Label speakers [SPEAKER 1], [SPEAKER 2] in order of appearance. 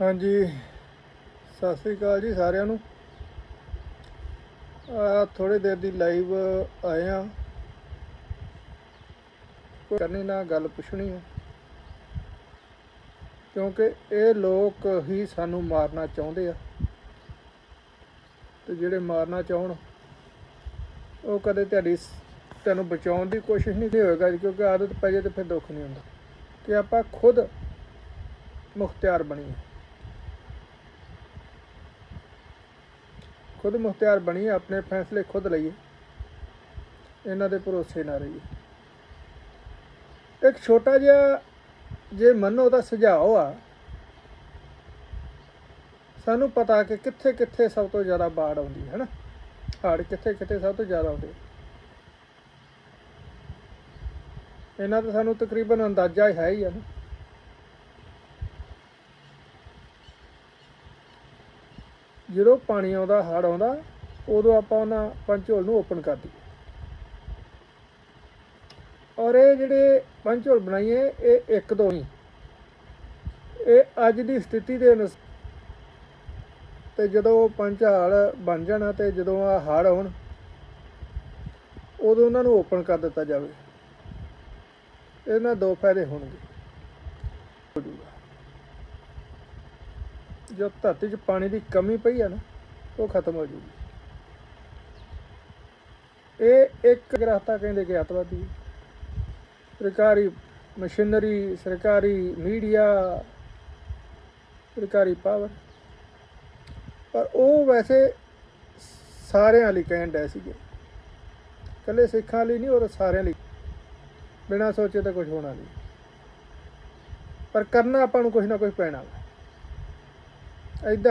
[SPEAKER 1] ਹਾਂਜੀ। ਸਤਿ ਸ੍ਰੀ ਅਕਾਲ ਜੀ ਸਾਰਿਆਂ ਨੂੰ। ਆ ਥੋੜੇ ਦੇਰ ਦੀ ਲਾਈਵ ਆਏ ਆ ਕਰਨੀ ਨਾ, ਗੱਲ ਪੁੱਛਣੀ ਹੈ ਕਿਉਂਕਿ ਇਹ ਲੋਕ ਹੀ ਸਾਨੂੰ ਮਾਰਨਾ ਚਾਹੁੰਦੇ ਆ। ਤੇ ਜਿਹੜੇ ਮਾਰਨਾ ਚਾਹਣ, ਉਹ ਕਦੇ ਤੁਹਾਡੀ ਤੁਹਾਨੂੰ ਬਚਾਉਣ ਦੀ ਕੋਸ਼ਿਸ਼ ਨਹੀਂ ਹੋਏਗਾ, ਕਿਉਂਕਿ ਆਦਤ ਪੈ ਜਾਏ ਤੇ ਫਿਰ ਦੁੱਖ ਨਹੀਂ ਹੁੰਦਾ। ਕਿ ਆਪਾਂ ਖੁਦ ਮੁਖਤਿਆਰ ਬਣੀਏ। ਖੁਦ ਮੁਖਤਿਆਰ ਬਣੀਏ ਆਪਣੇ ਫੈਸਲੇ ਖੁਦ ਲਈਏ। ਇਹਨਾਂ ਦੇ ਭਰੋਸੇ ਨਾ ਰਹੀਏ। ਇੱਕ ਛੋਟਾ ਜਿਹਾ ਜੇ ਮੰਨੋ ਤਾਂ ਸੁਝਾਅ ਆ। ਸਾਨੂੰ ਪਤਾ ਕਿ ਕਿੱਥੇ ਕਿੱਥੇ ਸਭ ਤੋਂ ਜ਼ਿਆਦਾ ਬਾੜ ਆਉਂਦੀ ਹੈ ਨਾ ਹਾੜ ਕਿੱਥੇ ਕਿੱਥੇ ਸਭ ਤੋਂ ਜ਼ਿਆਦਾ ਆਉਂਦੇ ਇਹਨਾਂ ਦਾ ਸਾਨੂੰ ਤਕਰੀਬਨ ਅੰਦਾਜ਼ਾ ਹੈ ਹੀ ਆ ਨਾ ਜਦੋਂ ਪਾਣੀ ਆਉਂਦਾ ਹੜ ਆਉਂਦਾ, ਉਦੋਂ ਆਪਾਂ ਉਹਨਾਂ ਪੰਚੋਲ ਨੂੰ ਓਪਨ ਕਰ ਦਈਏ। ਔਰ ਇਹ ਜਿਹੜੇ ਪੰਚੋਲ ਬਣਾਈਏ, ਇਹ ਇੱਕ ਦੋ ਨਹੀਂ। ਇਹ ਅੱਜ ਦੀ ਸਥਿਤੀ ਦੇ ਅਨੁਸਾਰ ਤੇ ਜਦੋਂ ਉਹ ਪੰਚਾਲ ਬਣ ਜਾਣਾ ਤੇ ਜਦੋਂ ਆ ਹੜ ਆਉਣ, ਉਦੋਂ ਉਹਨਾਂ ਨੂੰ ਓਪਨ ਕਰ ਦਿੱਤਾ ਜਾਵੇ। ਇਹਨਾਂ ਦੋ ਫਾਇਦੇ ਹੋਣਗੇ। ਜੋ ਧਰਤੀ 'ਚ ਪਾਣੀ ਦੀ ਕਮੀ ਪਈ ਆ ਨਾ, ਉਹ ਖਤਮ ਹੋ ਜੂਗੀ। ਇਹ ਇੱਕ ਗ੍ਰਹਤਾ ਕਹਿੰਦੇ ਕਿ ਅੱਤਵਾਦੀ। ਸਰਕਾਰੀ ਮਸ਼ੀਨਰੀ, ਸਰਕਾਰੀ ਮੀਡੀਆ, ਸਰਕਾਰੀ ਪਾਵਰ। ਪਰ ਉਹ ਵੈਸੇ ਸਾਰਿਆਂ ਲਈ ਕਹਿਣ ਡਏ ਸੀਗੇ। ਕੱਲੇ ਸਿੱਖਾਂ ਲਈ ਨਹੀਂ, ਉਹ ਤਾਂ ਸਾਰਿਆਂ ਲਈ। ਬਿਨਾਂ ਸੋਚੇ ਤਾਂ ਕੁਝ ਹੋਣਾ ਨਹੀਂ। ਪਰ ਕਰਨਾ ਆਪਾਂ ਨੂੰ ਕੁਝ ਨਾ ਕੁਝ ਪੈਣਾ Айда.